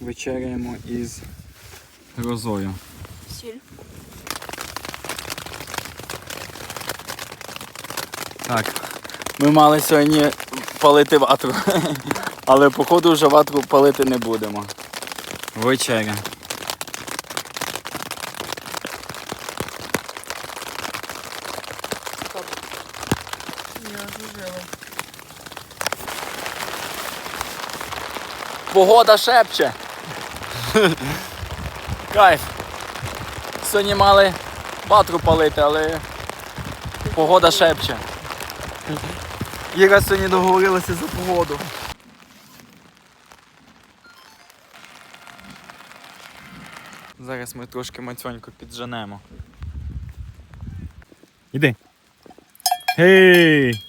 Вечеряємо із грозою. Сіль. Так. Ми мали сьогодні палити ватру. Але походу вже ватру палити не будемо. Вечеря. Погода шепче. Кайф. Сьогодні мали ватру палити, але погода шепче. Іра сьогодні договорилася за погоду. Зараз ми трошки мацьонько підженемо. Іди. Гей!